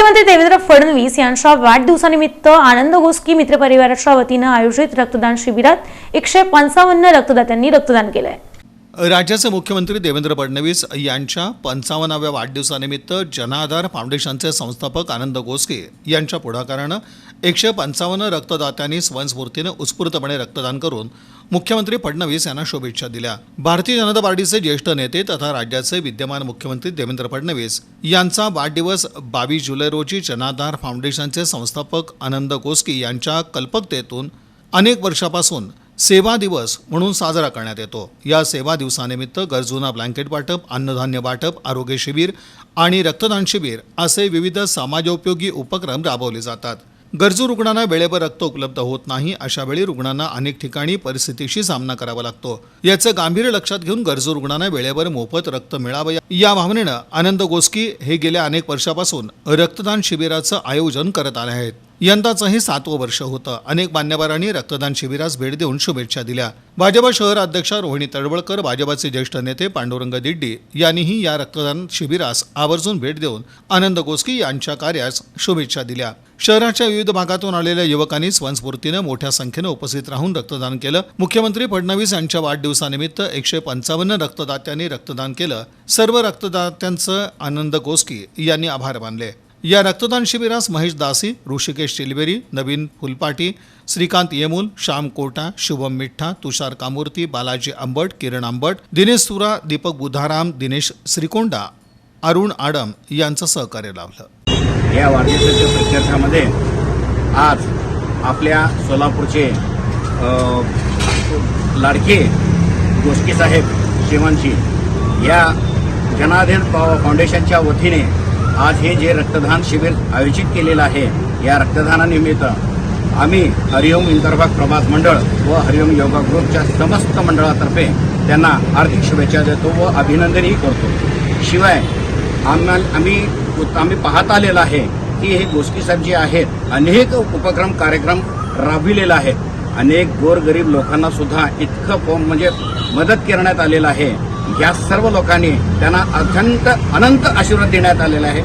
मुख्यमंत्री देवेंद्र फडणवीस यांच्या वाढदिवसानिमित्त आनंद गोस्की मित्रपरिवाराच्या वतीनं आयोजित रक्तदान शिबिरात एकशे पंचावन्न रक्तदात्यांनी रक्तदान केलंय. राज्याचे मुख्यमंत्री देवेंद्र फडणवीस यांच्या पंचावन्नाव्या वाढदिवसानिमित्त जनाधार फाउंडेशनचे संस्थापक आनंद गोस्के यांच्या पुढाकारानं एकशे पंचावन्न रक्तदात्यांनी स्वयंस्फूर्तीनं उत्स्फूर्तपणे रक्तदान करून मुख्यमंत्री फडणवीस यांना शुभेच्छा दिल्या. भारतीय जनता पार्टीचे ज्येष्ठ नेते तथा राज्याचे विद्यमान मुख्यमंत्री देवेंद्र फडणवीस यांचा वाढदिवस बावीस जुलै रोजी जनाधार फाउंडेशनचे संस्थापक आनंद कोस्की यांच्या कल्पकतेतून अनेक वर्षापासून सेवा दिवस म्हणून साजरा करण्यात येतो. या सेवा दिवसानिमित्त गरजूंना ब्लँकेट वाटप अन्नधान्य वाटप आरोग्य शिबिर आणि रक्तदान शिबिर असे विविध समाजोपयोगी उपक्रम राबवले जातात. गरजू रुग्णांना वेळेवर रक्त उपलब्ध होत नाही अशा वेळी रुग्णांना अनेक ठिकाणी परिस्थितीशी सामना करावा लागतो. याचं गांभीर्य लक्षात घेऊन गरजू रुग्णांना वेळेवर मोफत रक्त मिळावं या- या भावनेनं आनंद गोस्की हे गेल्या अनेक वर्षापासून रक्तदान शिबिराचं आयोजन करत आले आहेत. यंदाचं हे सातवं वर्ष होतं. अनेक मान्यवरांनी रक्तदान शिबिरास भेट देऊन शुभेच्छा दिल्या. भाजपा शहर अध्यक्षा रोहिणी तळवळकर भाजपाचे ज्येष्ठ नेते पांडुरंग दिड्डी यांनीही या रक्तदान शिबिरास आवर्जून भेट देऊन आनंद गोस्की यांच्या कार्यास शुभेच्छा दिल्या. शहराच्या विविध भागातून आलेल्या युवकांनी स्वयंस्फूर्तीनं मोठ्या संख्येनं उपस्थित राहून रक्तदान केलं. मुख्यमंत्री फडणवीस यांच्या वाढदिवसानिमित्त एकशे पंचावन्न रक्तदात्यांनी रक्तदान केलं. सर्व रक्तदात्यांचं आनंद गोस्की यांनी आभार मानले. या रक्तदान शिबिरास महेश दासी ऋषिकेश चिलबेरी नवीन फुलपाटी श्रीकांत येमूल श्याम कोटा शुभम मिठ्ठा तुषार कामूर्ती बालाजी आंबट किरण आंबट दिनेश सुरा दीपक बुधाराम दिनेश श्रीकोंडा अरुण आडम यांचं सहकार्य लाभलं. या वाढदिवसाच्या प्रत्यर्थामध्ये आज आपल्या सोलापूरचे लाडके गोष्टी साहेब श्रीमानजी या जनाधीन फा- फाउंडेशनच्या वतीने आज हे जे रक्तदान शिबिर आयोजित केलेलं आहे या रक्तदानानिमित्त आम्ही हरिओम इंतरभाग प्रभात मंडळ व हरिओम योगा ग्रुपच्या समस्त मंडळातर्फे त्यांना हार्दिक शुभेच्छा देतो व अभिनंदनही करतो. शिवाय आम्हा आम्ही आम्ही पाहत आलेलं आहे की हे गोष्टी साहेब जे आहेत अनेक उपक्रम कार्यक्रम राबविलेला आहे अनेक गोरगरीब लोकांना सुद्धा इतकं फॉर्म म्हणजे मदत करण्यात आलेलं आहे. या सर्व लोकांनी त्यांना अत्यंत अनंत आशीर्वाद देण्यात आलेला आहे.